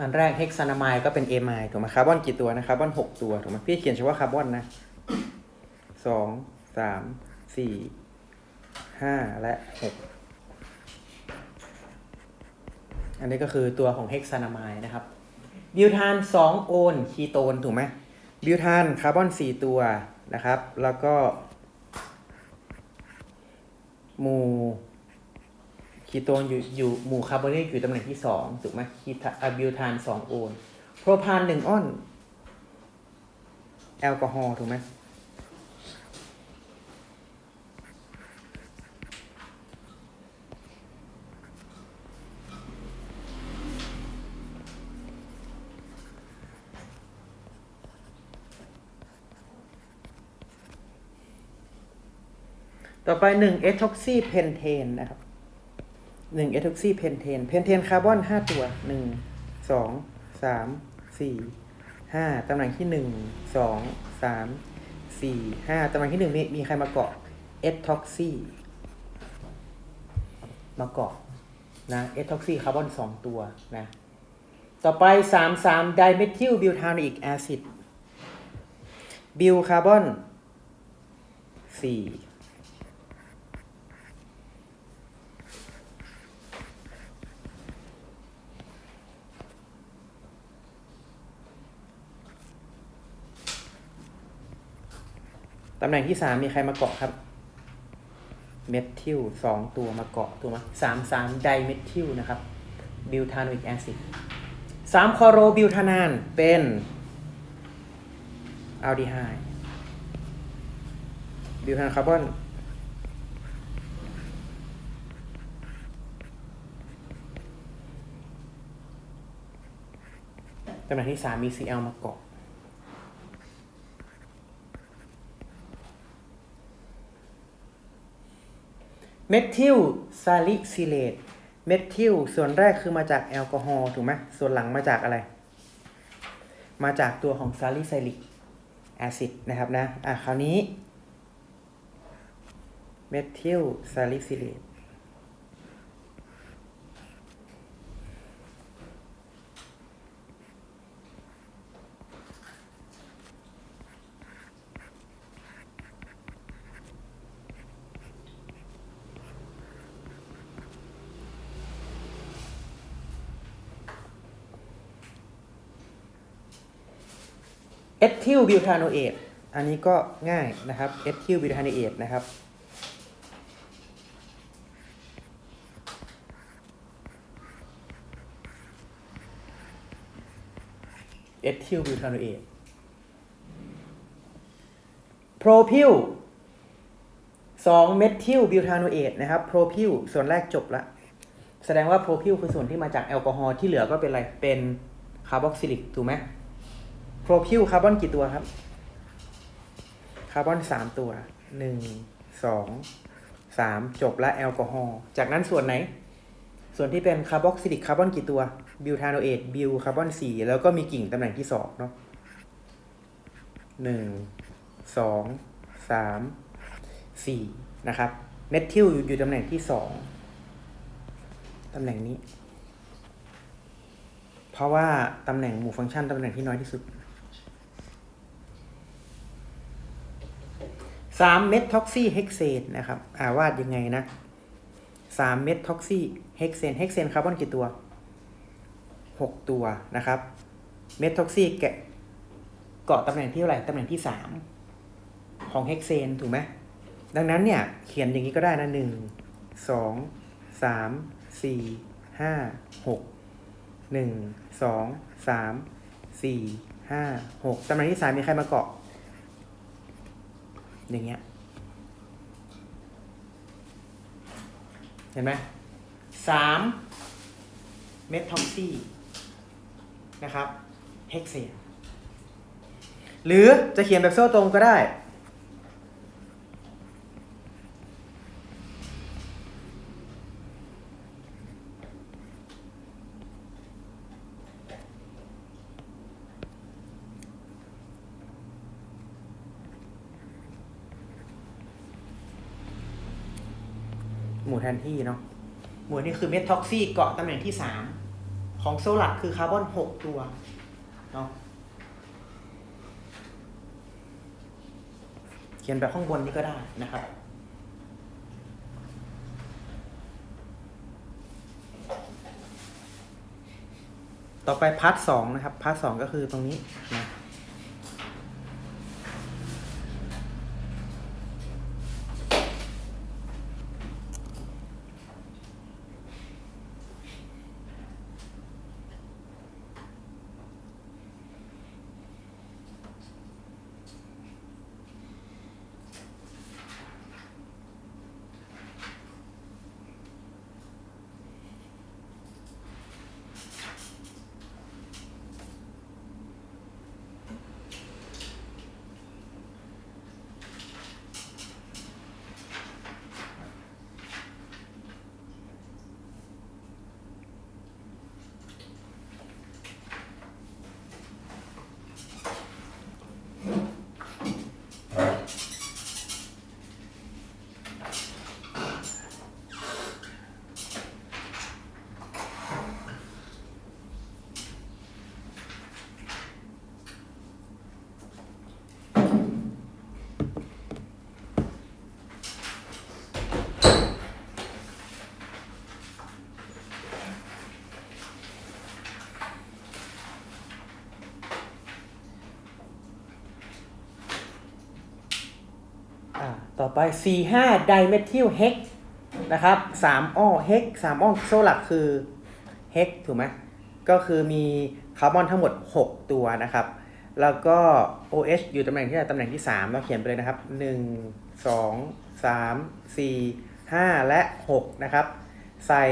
อันแรกเฮกซานามายก็เป็นเอมายถูกไหมคาร์บอนกี่ตัวนะคาร์บอนหกตัวถูกไหมพี่เขียนเฉพาะคาร์บอนนะสองสามสี่ห้าและหกอันนี้ก็คือตัวของเฮกซานามายนะครับ บิวทานสองโอนคีโตนถูกไหมบิวทานคาร์บอนสี่ตัวนะครับ แล้วก็หมู่ คีโตนอยู่อยู่หมู่คาร์บอนิกอยู่ตำแหน่งที่สองถูกไหมคีทาอะบิวทานสองโอนโพรพานหนึ่งอ้อน แอลกอฮอล์ถูกไหมต่อไปหนึ่งเอทอกซีเพนเทนนะครับ หนึ่งเอทอกซีเพนเทน เพนเทนคาร์บอนห้าตัวหนึ่งสองสามสี่ห้าตำแหน่งที่หนึ่งสองสามสี่ห้าตำแหน่งที่หนึ่งมีมีใครมาเกาะเอทอกซีมาเกาะนะเอทอกซีคาร์บอนสองตัวนะ ต่อไปสามสามไดเมทิลบิวทานิกแอซิดบิวคาร์บอนสี่ ตำแหน่งที่สามมีใครมาเกาะครับ เมทิลสองตัวมาเกาะถูกไหมสามสามไดเมทิลนะครับบิวทานิกแอซิดสามคอโรบิวทานานเป็นอัลดีไฮด์บิวทานคาร์บอนตำแหน่งที่สามมี Cl มาเกาะ เมทิลซาลิซิเลตเมทิลส่วนแรกคือมาจากแอลกอฮอล์ถูกไหมส่วนหลังมาจากอะไร มาจากตัวของซาลิไซลิกแอซิดนะครับนะอะคราวนี้เมทิลซาลิซิเลต เอทิลบิวทาโนเอตอันนี้ก็ง่ายนะครับเอทิลบิวทาโนเอตนะครับเอทิลบิวทาโนเอตโพรพิลสองเมทิลบิวทาโนเอตนะครับโพรพิลส่วนแรกจบละ แสดงว่าโพรพิลคือส่วนที่มาจากแอลกอฮอล์ที่เหลือก็เป็นอะไร เป็นคาร์บอกซิลิก ถูกไหม โพรพิวคาร์บอนกี่ตัวครับ คาร์บอนสามตัวหนึ่งสองสามจบและแอลกอฮอล์จากนั้นส่วนไหน ส่วนที่เป็นคาร์บอกซิลิกคาร์บอนกี่ตัว บิวทานโนเอตบิวคาร์บอนสี่แล้วก็มีกิ่งตำแหน่งที่สองเนาะหนึ่งสองสามสี่นะครับเมทิลอยู่ตำแหน่งที่สองตำแหน่งนี้ เพราะว่าตำแหน่งหมู่ฟังก์ชันตำแหน่งที่น้อยที่สุด สามเมทท็อกซี่เฮกเซนนะครับอ่าวาดยังไงนะสามเมทท็อกซี่เฮกเซนเฮกเซนคาร์บอนกี่ตัวหกตัวนะครับเมทท็อกซี่แกะเกาะตำแหน่งที่เท่าไหร่ตำแหน่งที่สามของเฮกเซนถูกไหมดังนั้นเนี่ยเขียนอย่างนี้ก็ได้นะหนึ่งสองสามสี่ห้าหกหนึ่งสองสามสี่ห้าหกตำแหน่งที่สามมีใครมาเกาะ อย่างเงี้ย เห็นไหมสามเมทท็อกซี่นะครับ เฮกเซนหรือจะเขียนแบบโซ่ตรงก็ได้ หมู่แทนที่เนาะหมู่นี่คือเมทท็อกซี่เกาะตำแหน่งที่สามของโซลักคือคาร์บอนหกตัวเนาะเขียนแบบข้างบนนี้ก็ได้นะครับต่อไปพาร์ทสองนะครับพาร์ทสองก็คือตรงนี้นะ ต่อไป C5 ไดเมทิลเฮกนะครับ3อ้อเฮก3อ้อโซลักคือเฮกถูกไหมก็คือมีคาร์บอนทั้งหมด 6 ตัวนะครับ แล้วก็ OH อยู่ตำแหน่งที่ไหนตำแหน่งที่ 3 เราเขียนไปเลยนะครับ 1 2 3 4 5 และ 6 นะครับ ใส่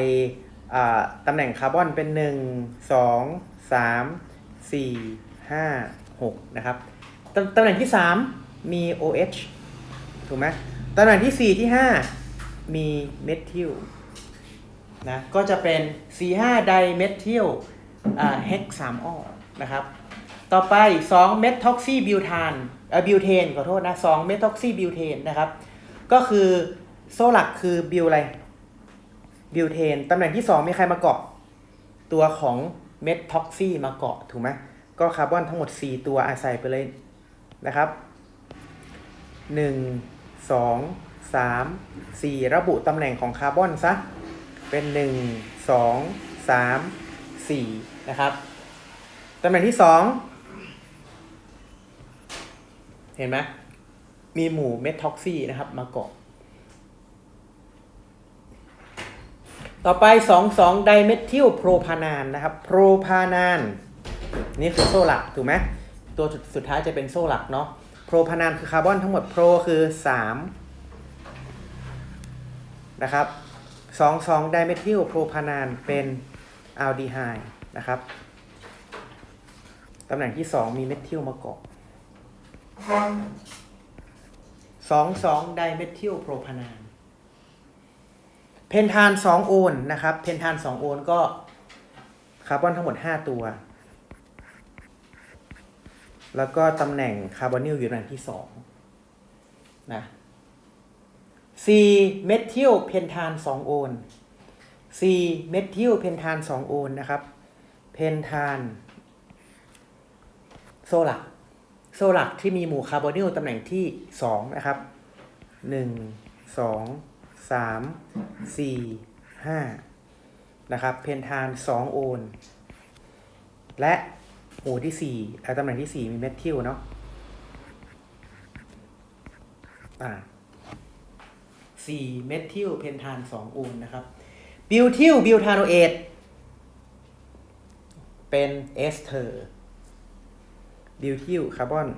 ตำแหน่งคาร์บอนเป็น 1 2 3 4 5 6 นะครับตำตำแหน่งที่ 3 มี OH ถูกไหมตำแหน่งที่ 4 ที่ 5 มีเมทิลนะก็จะเป็น C5 ไดเมทิลเฮก3อ้อนะครับ ต่อไป 2 เมท็อกซีบิวทานเอ่อบิวเทนขอโทษนะ 2 เมท็อกซีบิวเทนนะครับ ก็คือโซ่หลักคือบิวอะไรบิวเทนตำแหน่งที่ 2 มีใครมาเกาะ ตัวของเมท็อกซีมาเกาะถูกไหมก็คาร์บอนทั้งหมด 4 ตัวอาศัยไปเลยนะครับหนึ่ง สองสามสี่ระบุตำแหน่งของคาร์บอนซะ เป็นหนึ่งสองสามสี่นะครับ ตำแหน่งที่สองเห็นไหมมีหมู่เมทท็อกซี่นะครับมาเกาะต่อไปสองสองไดเมทิลโพรพานานนะครับ โพรพานาน นี่คือโซ่หลัก ถูกไหม ตัวสุดสุดท้ายจะเป็นโซ่หลักเนาะ โพรพานานคือคาร์บอนทั้งหมดโพรคือ 3 นะครับ2 2ไดเมทิลโพรพานานเป็นอัลดีไฮด์นะครับตำแหน่งที่ 2 มีเมทิลมาเกาะ2 2ไดเมทิลโพรพานานเพนทาน 2 โอนนะครับ เพนทาน 2 โอนก็คาร์บอนทั้งหมด 5 ตัว แล้วก็ตำแหน่งคาร์บอนิลอยู่ตำแหน่งที่สองนะ C เมทิลเพนทาน2โอน C เมทิลเพนทาน2โอนนะครับ เพนทานโซลักโซลักที่มีหมู่คาร์บอนิลตำแหน่งที่2นะครับ1 2 3 4 5นะครับ เพนทาน2โอน และ หมู่ที่สี่อ่าตำแหน่งที่สี่มีเมทิลเนาะอ่าสี่เมทิลเพนทานสองโอนนะครับ บิวทิลบิวทาโนเอทเป็นเอสเทอร์ บิวทิลคาร์บอน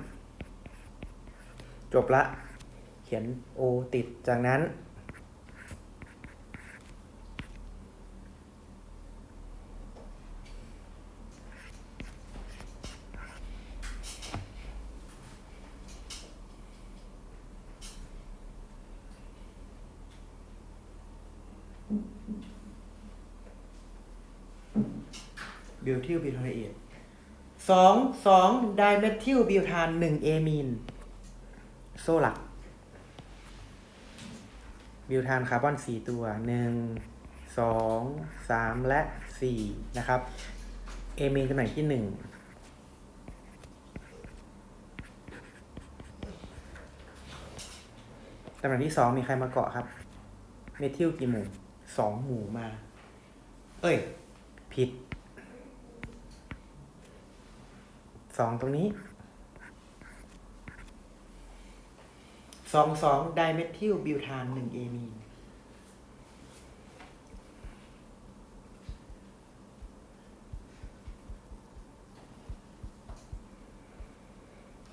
จบละ เขียนโอติดจากนั้น บิวทิลบิวทานเอทสองสองไดเมทิลบิวทานหนึ่งเอมีน โซ่หลัก บิวทานคาร์บอนสี่ตัวหนึ่งสองสามและสี่นะครับ เอมีนตำแหน่งที่หนึ่งตำแหน่งที่สองมีใครมาเกาะครับ เมทิลกี่หมู่ สองหมูมา เอ้ย ผิด สองตรงนี้ สองสองไดเมทิลบิวทานหนึ่งเอมีน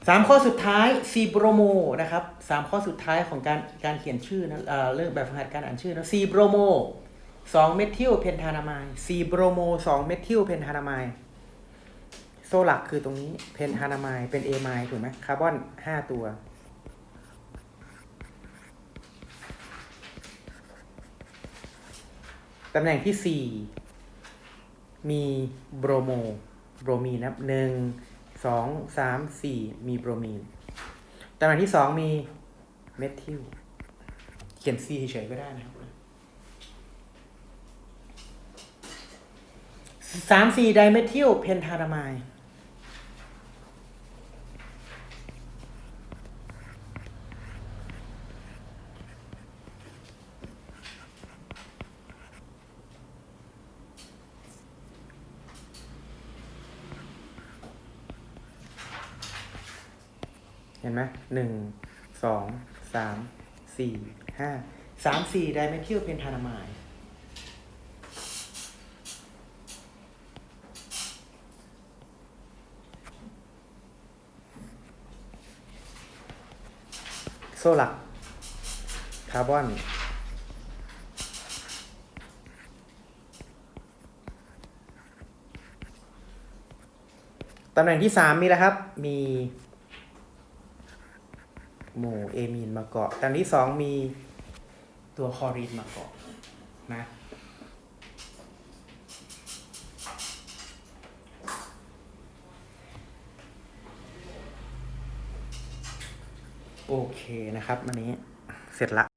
สามข้อสุดท้ายซีโบรโมนะครับสามข้อสุดท้ายของการการเขียนชื่อนะเออเรื่องแบบฝึกหัดการอ่านชื่อนะซีโบรโมสองเมทิลเพนทานามายซีโบรโมสองเมทิลเพนทานามายโซหลักคือตรงนี้เพนทานามายเป็นเอไมถูกไหมคาร์บอนห้าตัว ตำแหน่งที่สี่มีโบรโมโบรมีนับหนึ่ง สองสามสี่มีโบรมีนตำแหน่งที่สองมีเมทิลเขียน C เฉยๆก็ได้นะครับสามสี่ไดเมทิลเพนทารามา ไหมหนึ่งสองสามสี่ห้าสามสี่ไดเมทิลเพนทารามายโซลักคาร์บอนตำแหน่งที่สามมีแล้วครับ มี หมู่เอมีนมาเกาะตำแหน่งที่สองมีตัวคอรีนมาเกาะนะโอเคนะครับ วันนี้เสร็จละ